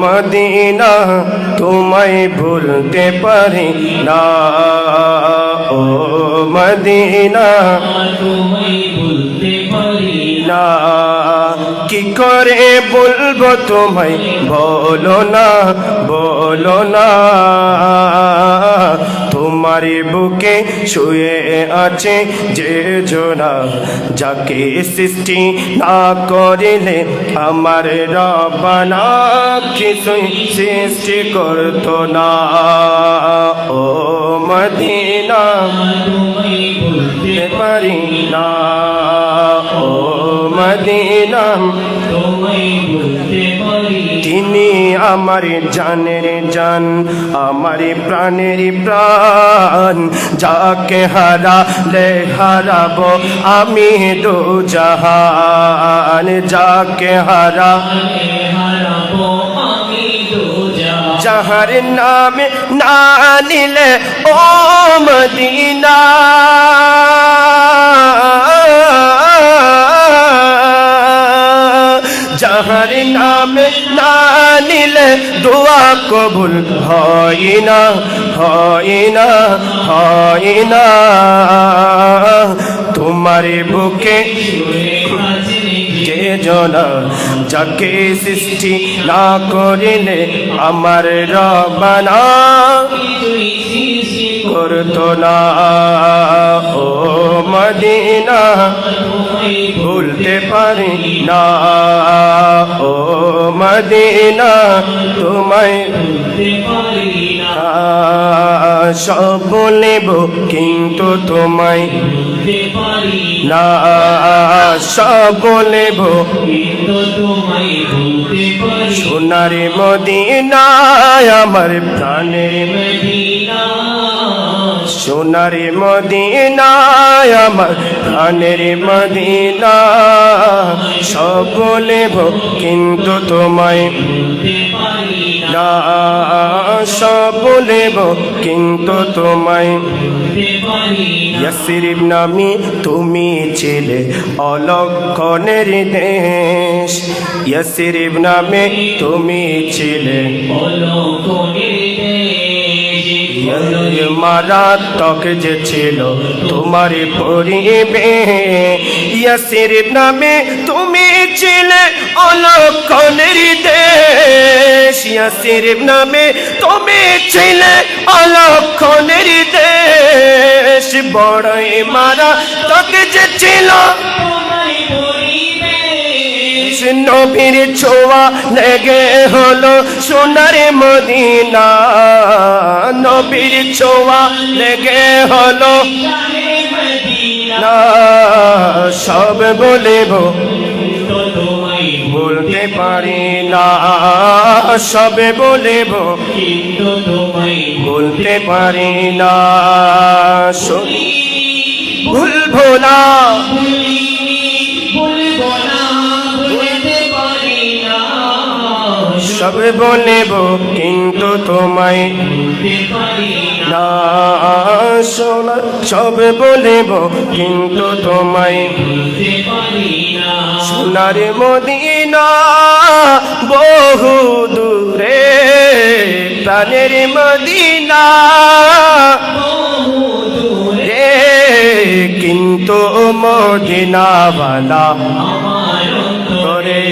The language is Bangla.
মদিনা তোমায় ভুলতে পারি না। ও মদিনা তোমায় ভুলতে পারি না। কি করে বলব তোমায়? বলো না বলো না। তোমার বুকে শুয়ে আছে যে জোনা যাকে সৃষ্টি না করিলে আমার রবানা কিছুই সৃষ্টি করতো না। ও মদিনা বলতে পারি না। ও মদিনা তিনি আমার জানের জান, আমার প্রাণের প্রাণ। যাকে হারালে হারাবো আমি দু জাহান, যাকে হারা যাহার নামে না নিলে ও মদিনা। দোয়া কবুল হয় না হয় না হয় না। তোমার বুকে যাকে সৃষ্টি না করিলে আমার রবানা করতো না। ও মদিনা, ভুলতে পারি না। মদিনা তোমায় সব বলিব কিন্তু তোমায় না। সব বলিব সোনার মদিনায় আমার প্রাণের সোনার মদিনায় আমার প্রাণের মদিনা। সব বলিব কিন্তু তোমায় না। সব বলিব কিন্তু তোমায় ইয়াসির নামি তুমি ছিলে অলক্ষণের দেশ। ইয়াসির নামে তুমি ছিলে মারাত্মক যে ছিল তোমার পরিবে। ইয়াসির নামে তুমি ছিলে অলক্ষণের দেশ। ইয়াসির নামে তুমি ছিলে অলক্ষণের দেশ। বড়ই মারা তোকে যে ছিল নবীর ছোয়া লেগে হলো সোনার মদিনা। নবীর ছোঁয়া লেগে হলো সব বলিব বলতে পারি না। সবে বলিব বলতে পারি না। শুনি ভুলবো না। সব বলিব, কিন্তু তোমায় না শোনা। সব বলিব, কিন্তু তোমায় সোনার মদিনা বহু দূরে, প্রাণের মদিনা কিন্তু মদিনাওয়ালা করে।